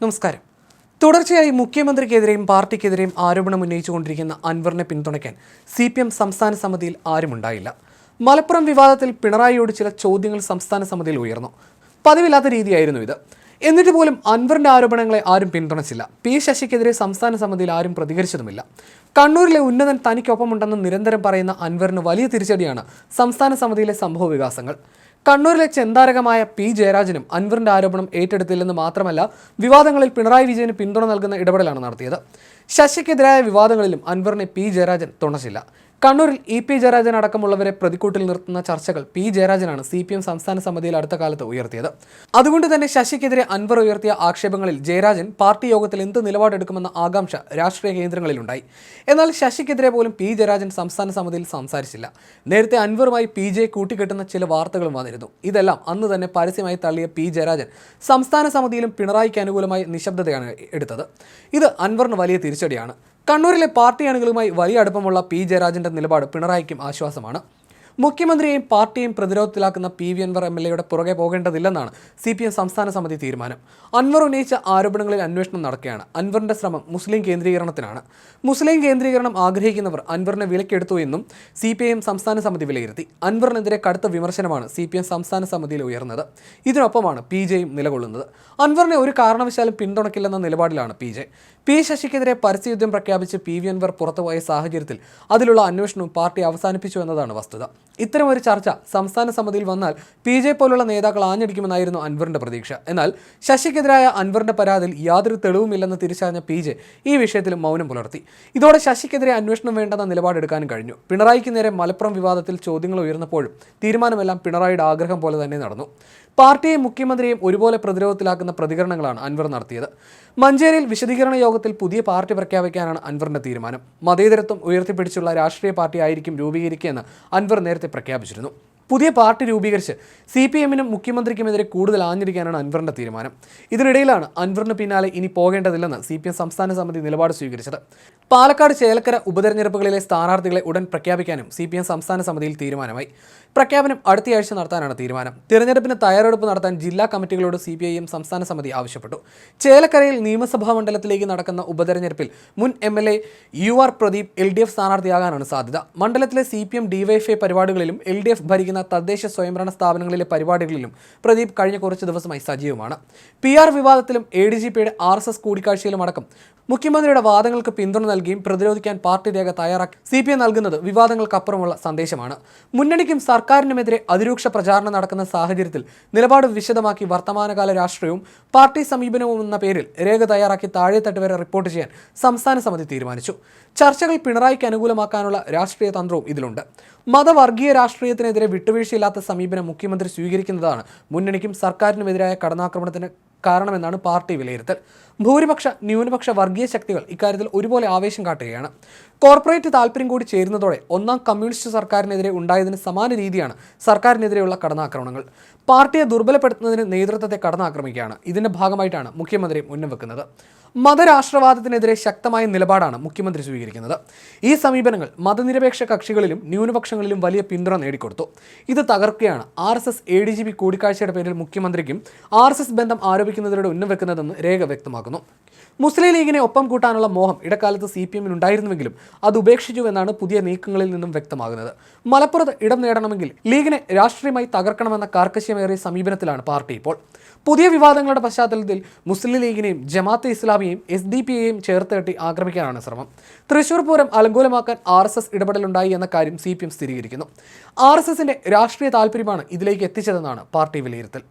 നമസ്കാരം. തുടർച്ചയായി മുഖ്യമന്ത്രിക്കെതിരെയും പാർട്ടിക്കെതിരെയും ആരോപണം ഉന്നയിച്ചുകൊണ്ടിരിക്കുന്ന അൻവറിനെ പിന്തുണയ്ക്കാൻ സി പി എം സംസ്ഥാന സമിതിയിൽ ആരുമുണ്ടായില്ല മലപ്പുറം വിവാദത്തിൽ പിണറായിയോട് ചില ചോദ്യങ്ങൾ സംസ്ഥാന സമിതിയിൽ ഉയർന്നു. പതിവില്ലാത്ത രീതിയായിരുന്നു ഇത്. എന്നിട്ട് പോലും അൻവറിന്റെ ആരോപണങ്ങളെ ആരും പിന്തുണച്ചില്ല. പി ശശിക്കെതിരെ സംസ്ഥാന സമിതിയിൽ ആരും പ്രതികരിച്ചതുമില്ല. കണ്ണൂരിലെ ഉന്നതൻ തനിക്കൊപ്പമുണ്ടെന്ന് നിരന്തരം പറയുന്ന അൻവറിന് വലിയ തിരിച്ചടിയാണ് സംസ്ഥാന സമിതിയിലെ സംഭവ വികാസങ്ങൾ കണ്ണൂരിലെ ചെന്താരകമായ പി ജയരാജനും അൻവറിന്റെ ആരോപണം ഏറ്റെടുത്തില്ലെന്ന് മാത്രമല്ല വിവാദങ്ങളിൽ പിണറായി വിജയന് പിന്തുണ നൽകുന്ന ഇടപെടലാണ് നടത്തിയത്. ശശിക്കെതിരായ വിവാദങ്ങളിലും അൻവറിനെ പി ജയരാജൻ തുണച്ചില്ല. കണ്ണൂരിൽ ഇ പി ജയരാജൻ അടക്കമുള്ളവരെ പ്രതിക്കൂട്ടിൽ നിർത്തുന്ന ചർച്ചകൾ പി ജയരാജനാണ് സി പി എം സംസ്ഥാന സമിതിയിൽ അടുത്ത കാലത്ത് ഉയർത്തിയത്. അതുകൊണ്ട് തന്നെ ശശിക്കെതിരെ അൻവർ ഉയർത്തിയ ആക്ഷേപങ്ങളിൽ ജയരാജൻ പാർട്ടി യോഗത്തിൽ എന്ത് നിലപാടെടുക്കുമെന്ന ആകാംക്ഷ രാഷ്ട്രീയ കേന്ദ്രങ്ങളിലുണ്ടായി. എന്നാൽ ശശിക്കെതിരെ പോലും പി ജയരാജൻ സംസ്ഥാന സമിതിയിൽ സംസാരിച്ചില്ല. നേരത്തെ അൻവറുമായി പി ജെ കൂട്ടിക്കെട്ടുന്ന ചില വാർത്തകളും വന്നിരുന്നു. ഇതെല്ലാം അന്ന് തന്നെ പരസ്യമായി തള്ളിയ പി ജയരാജൻ സംസ്ഥാന സമിതിയിലും പിണറായിക്ക് അനുകൂലമായി നിശബ്ദതയാണ് എടുത്തത്. ഇത് അൻവറിന് വലിയ തിരിച്ചടിയാണ്. കണ്ണൂരിലെ പാർട്ടി അണികളുമായി വലിയ അടുപ്പമുള്ള പി ജയരാജന്റെ നിലപാട് പിണറായിക്കും ആശ്വാസമാണ്. മുഖ്യമന്ത്രിയെയും പാർട്ടിയെയും പ്രതിരോധത്തിലാക്കുന്ന P V Anvar M L എയുടെ പുറകെ പോകേണ്ടതില്ലെന്നാണ് സി പി എം സംസ്ഥാന സമിതി തീരുമാനം. അൻവർ ഉന്നയിച്ച ആരോപണങ്ങളിൽ അന്വേഷണം നടക്കുകയാണ്. അൻവറിന്റെ ശ്രമം മുസ്ലിം കേന്ദ്രീകരണത്തിനാണ്. മുസ്ലിം കേന്ദ്രീകരണം ആഗ്രഹിക്കുന്നവർ അൻവറിനെ വിലക്കെടുത്തു എന്നും സി പി ഐ എം സംസ്ഥാന സമിതി വിലയിരുത്തി. അൻവറിനെതിരെ കടുത്ത വിമർശനമാണ് സി പി എം സംസ്ഥാന സമിതിയിൽ ഉയർന്നത്. ഇതിനൊപ്പമാണ് പി ജെയും നിലകൊള്ളുന്നത്. അൻവറിനെ ഒരു കാരണവശാലും പിന്തുണക്കില്ലെന്ന നിലപാടിലാണ് പി ജെ. പി ശശിക്കെതിരെ പരസ്യയുദ്ധം പ്രഖ്യാപിച്ച് പി വി അൻവർ പുറത്തുപോയ സാഹചര്യത്തിൽ അതിലുള്ള അന്വേഷണവും പാർട്ടി അവസാനിപ്പിച്ചു എന്നതാണ് വസ്തുത. ഇത്തരമൊരു ചർച്ച സംസ്ഥാന സമിതിയിൽ വന്നാൽ പി ജെ പോലുള്ള നേതാക്കൾ ആഞ്ഞടിക്കുമെന്നായിരുന്നു അൻവറിന്റെ പ്രതീക്ഷ. എന്നാൽ ശശിക്കെതിരായ അൻവറിന്റെ പരാതിയിൽ യാതൊരു തെളിവുമില്ലെന്ന് തിരിച്ചറിഞ്ഞ പി ജെ ഈ വിഷയത്തിൽ മൗനം പുലർത്തി. ഇതോടെ ശശിക്കെതിരെ അന്വേഷണം വേണ്ടെന്ന നിലപാടെടുക്കാനും കഴിഞ്ഞു. പിണറായിക്ക് നേരെ മലപ്പുറം വിവാദത്തിൽ ചോദ്യങ്ങൾ ഉയർന്നപ്പോഴും തീരുമാനമെല്ലാം പിണറായിയുടെ ആഗ്രഹം പോലെ തന്നെ നടന്നു. പാർട്ടിയെയും മുഖ്യമന്ത്രിയെയും ഒരുപോലെ പ്രതിരോധത്തിലാക്കുന്ന പ്രതികരണങ്ങളാണ് അൻവർ നടത്തിയത്. മഞ്ചേരിയിൽ വിശദീകരണ പുതിയ പാർട്ടി പ്രഖ്യാപിക്കാനാണ് അൻവറിന്റെ തീരുമാനം. മതേതരത്വം ഉയർത്തിപ്പിടിച്ചുള്ള രാഷ്ട്രീയ പാർട്ടി ആയിരിക്കും രൂപീകരിക്കുകയെന്ന് അൻവർ നേരത്തെ പ്രഖ്യാപിച്ചിരുന്നു. പുതിയ പാർട്ടി രൂപീകരിച്ച് സി പി എമ്മിനും മുഖ്യമന്ത്രിക്കുമെതിരെ കൂടുതൽ ആഞ്ഞിരിക്കാനാണ് അൻവറിന്റെ തീരുമാനം. ഇതിനിടയിലാണ് അൻവറിന് പിന്നാലെ ഇനി പോകേണ്ടതില്ലെന്ന് സി പി എം സംസ്ഥാന സമിതി നിലപാട് സ്വീകരിച്ചത്. പാലക്കാട് ചേലക്കര ഉപതെരഞ്ഞെടുപ്പുകളിലെ സ്ഥാനാർത്ഥികളെ ഉടൻ പ്രഖ്യാപിക്കാനും സി പി എം സംസ്ഥാന സമിതിയിൽ തീരുമാനമായി. പ്രഖ്യാപനം അടുത്തയാഴ്ച നടത്താനാണ് തീരുമാനം. തിരഞ്ഞെടുപ്പിന് തയ്യാറെടുപ്പ് നടത്താൻ ജില്ലാ കമ്മിറ്റികളോട് സി പി ഐ എം സംസ്ഥാന സമിതി ആവശ്യപ്പെട്ടു. ചേലക്കരയിൽ നിയമസഭാ മണ്ഡലത്തിലേക്ക് നടക്കുന്ന ഉപതെരഞ്ഞെടുപ്പിൽ മുൻ M L A U R Pradeep L D F സ്ഥാനാർത്ഥിയാകാനാണ് സാധ്യത. മണ്ഡലത്തിലെ സി പി എം ഡിവൈഎഫ്ഐ പരിപാടികളിലും എൽ ഡി എഫ് ഭരിക്കുന്ന തദ്ദേശ സ്വയംഭരണ സ്ഥാപനങ്ങളിലെ പരിപാടികളിലും പ്രദീപ് കഴിഞ്ഞ കുറച്ച് ദിവസമായി സജീവമാണ്. പി ആർ വിവാദത്തിലും എ ഡി ജി പിയുടെ ആർ എസ് എസ് കൂടിക്കാഴ്ചയിലും അടക്കം മുഖ്യമന്ത്രിയുടെ വാദങ്ങൾക്ക് പിന്തുണ നൽകിയും പ്രതിരോധിക്കാൻ പാർട്ടി രേഖ തയ്യാറാക്കി സി പി ഐ നൽകുന്നത് വിവാദങ്ങൾക്കപ്പുറമുള്ള സന്ദേശമാണ്. മുന്നണിക്കും സർക്കാരിനുമെതിരെ അതിരൂക്ഷ പ്രചാരണം നടക്കുന്ന സാഹചര്യത്തിൽ നിലപാട് വിശദമാക്കി വർത്തമാനകാല രാഷ്ട്രീയവും പാർട്ടി സമീപനവും എന്ന പേരിൽ രേഖ തയ്യാറാക്കി താഴെത്തട്ട് വരെ റിപ്പോർട്ട് ചെയ്യാൻ സംസ്ഥാന സമിതി തീരുമാനിച്ചു. ചർച്ചകൾ പിണറായിക്ക് അനുകൂലമാക്കാനുള്ള രാഷ്ട്രീയ തന്ത്രവും ഇതിലുണ്ട്. മതവർഗീയ രാഷ്ട്രീയത്തിനെതിരെ വിട്ടുവീഴ്ചയില്ലാത്ത സമീപനം മുഖ്യമന്ത്രി സ്വീകരിക്കുന്നതാണ്. മുന്നണിക്കും സർക്കാരിനുമെതിരായ കടന്നാക്രമണത്തിന് കാരണമെന്നാണ് പാർട്ടി വിലയിരുത്തൽ. ഭൂരിപക്ഷ ന്യൂനപക്ഷ വർഗീയ ശക്തികൾ ഇക്കാര്യത്തിൽ ഒരുപോലെ ആവേശം കാട്ടുകയാണ്. കോർപ്പറേറ്റ് താല്പര്യം കൂടി ചേരുന്നതോടെ ഒന്നാം കമ്മ്യൂണിസ്റ്റ് സർക്കാരിനെതിരെ ഉണ്ടായതിന് സമാന രീതിയാണ് സർക്കാരിനെതിരെയുള്ള കടന്നാക്രമണങ്ങൾ. പാർട്ടിയെ ദുർബലപ്പെടുത്തുന്നതിന് നേതൃത്വത്തെ കടന്നാക്രമിക്കുകയാണ്. ഇതിന്റെ ഭാഗമായിട്ടാണ് മുഖ്യമന്ത്രി മുന്നിൽ വെക്കുന്നത് മതരാഷ്ട്രവാദത്തിനെതിരെ ശക്തമായ നിലപാടാണ് മുഖ്യമന്ത്രി സ്വീകരിക്കുന്നത്. ഈ സമീപനങ്ങൾ മതനിരപേക്ഷ കക്ഷികളിലും ന്യൂനപക്ഷങ്ങളിലും വലിയ പിന്തുണ നേടിക്കൊടുത്തു. ഇത് തകർക്കുകയാണ് R S S A D G P കൂടിക്കാഴ്ചയുടെ പേരിൽ മുഖ്യമന്ത്രിക്കും ആർ എസ് എസ് ബന്ധം ആരോപിക്കുന്നതിലൂടെ ഉന്നം വെക്കുന്നതെന്ന് രേഖ വ്യക്തമാക്കുന്നു. മുസ്ലിം ലീഗിനെ ഒപ്പം കൂട്ടാനുള്ള മോഹം ഇടക്കാലത്ത് സി പി എമ്മിന് ഉണ്ടായിരുന്നുവെങ്കിലും അത് ഉപേക്ഷിച്ചു എന്നാണ് പുതിയ നീക്കങ്ങളിൽ നിന്നും വ്യക്തമാകുന്നത്. മലപ്പുറത്ത് ഇടം നേടണമെങ്കിൽ ലീഗിനെ രാഷ്ട്രീയമായി തകർക്കണമെന്ന കാർക്കശ്യമേറിയ സമീപനത്തിലാണ് പാർട്ടി ഇപ്പോൾ. പുതിയ വിവാദങ്ങളുടെ പശ്ചാത്തലത്തിൽ മുസ്ലിം ലീഗിനെയും ജമാഅത്തെ ഇസ്ലാമിയെയും എസ് ഡി പി എയും ചേർത്ത് കെട്ടി ആക്രമിക്കാനാണ് ശ്രമം. തൃശൂർ പൂരം അലങ്കോലമാക്കാൻ ആർ എസ് എസ് ഇടപെടലുണ്ടായി എന്ന കാര്യം സി പി എം സ്ഥിരീകരിക്കുന്നു. ആർ എസ് എസിന്റെ രാഷ്ട്രീയ താല്പര്യമാണ് ഇതിലേക്ക് എത്തിച്ചതെന്നാണ് പാർട്ടി വിലയിരുത്തൽ.